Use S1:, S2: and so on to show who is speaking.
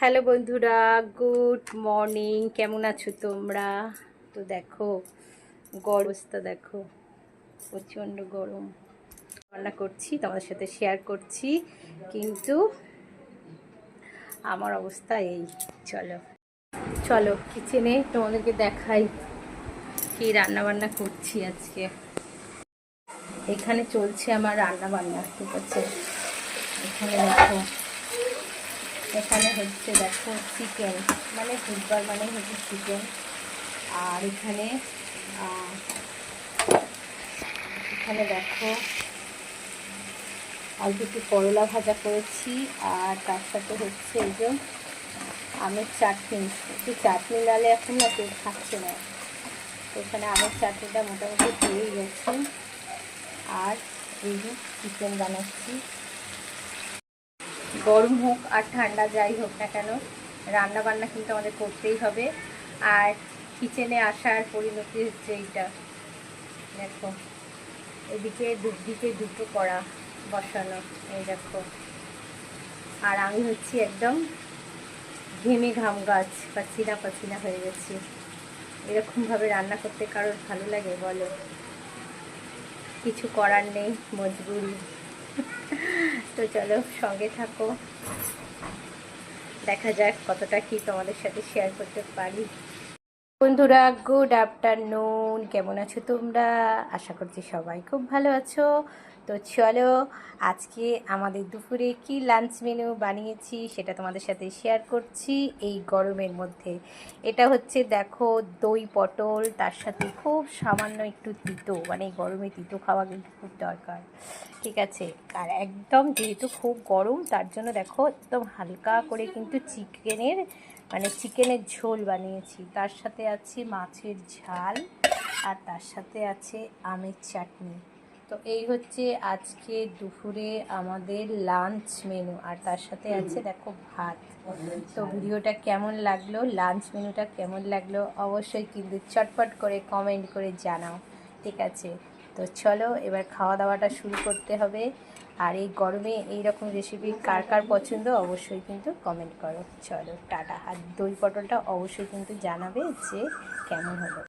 S1: Hello বন্ধুরা, good morning. কেমন আছো তোমরা? তো দেখো গরমটা দেখো, প্রচণ্ড গরম। রান্না করছি, তোমাদের সাথে শেয়ার করছি, কিন্তু আমার অবস্থা এই। চলো চলো কিচেনে তোমাদেরকে দেখাই কি রান্না বান্না করছি আজকে। এখানে চলছে আমার রান্না বান্না ঠিক আছে? এখানে দেখো এখানে হচ্ছে দেখো চিকেন মানে বুধবার মানে হচ্ছে চিকেন আর এখানে এখানে দেখো অল্প একটু করলা ভাজা করেছি, আর তার সাথে হচ্ছে এই যে আমের চাটনি। একটু চাটনি ডালে এখন না কেউ খাচ্ছে না। তো এখানে আমের চাটনিটা মোটামুটি হয়েই গেছে। আর এই যে চিকেন বানাচ্ছি। গরম হোক আর ঠান্ডা যাই হোক না কেন রান্না বান্না কিন্তু আমাদের করতেই হবে। আর কিচেনে আসার পরিণতি হচ্ছে এইটা। দেখো, এদিকে দুদিকে দুটো করা বসানো, এই দেখো। আর আমি হচ্ছি একদম ঘেমে ঘাম গাছ পাচিনা পাচিনা হয়ে গেছি। এরকমভাবে রান্না করতে কারোর ভালো লাগে বলো? কিছু করার নেই, মজবুরি। তো চলো সঙ্গে থাকো। দেখা যাক কতটা কি তোমাদের সাথে শেয়ার করতে পারি। বন্ধুরা গুড আফটারনুন কেমন আছো তোমরা? আশা করছি সবাই খুব ভালো আছো। তো চলো, আজকে আমাদের দুপুরে কি লাঞ্চ মেনু বানিয়েছি সেটা তোমাদের সাথে শেয়ার করছি এই গরমের মধ্যে। এটা হচ্ছে দেখো দই পটল, তার সাথে খুব সামান্য একটু তিতো মানে গরমে তিতো খাওয়া কিন্তু খুব দরকার। ঠিক আছে? আর একদম যেহেতু খুব গরম, তার জন্য দেখো একদম হালকা করে কিন্তু চিকেনের মানে চিকেনের ঝোল বানিয়েছি। তার সাথে আছে মাছের ঝাল আর তার সাথে আছে আমের চাটনি। তো এই হচ্ছে আজকে দুপুরে আমাদের লাঞ্চ মেনু আর তার সাথে আছে দেখো ভাত। তো ভিডিওটা কেমন লাগল? লাঞ্চ মেনুটা কেমন লাগল? অবশ্যই কিন্তু চটপট করে কমেন্ট করে জানাও। ঠিক আছে? তো চলো এবার খাওয়া দাওয়াটা শুরু করতে হবে। আর এই গরমে এই রকম রেসিপি কার কার পছন্দ অবশ্যই কিন্তু কমেন্ট করো। চলো, টাটা। আর দই পটলটা অবশ্যই কিন্তু জানাবে যে কেমন হলো।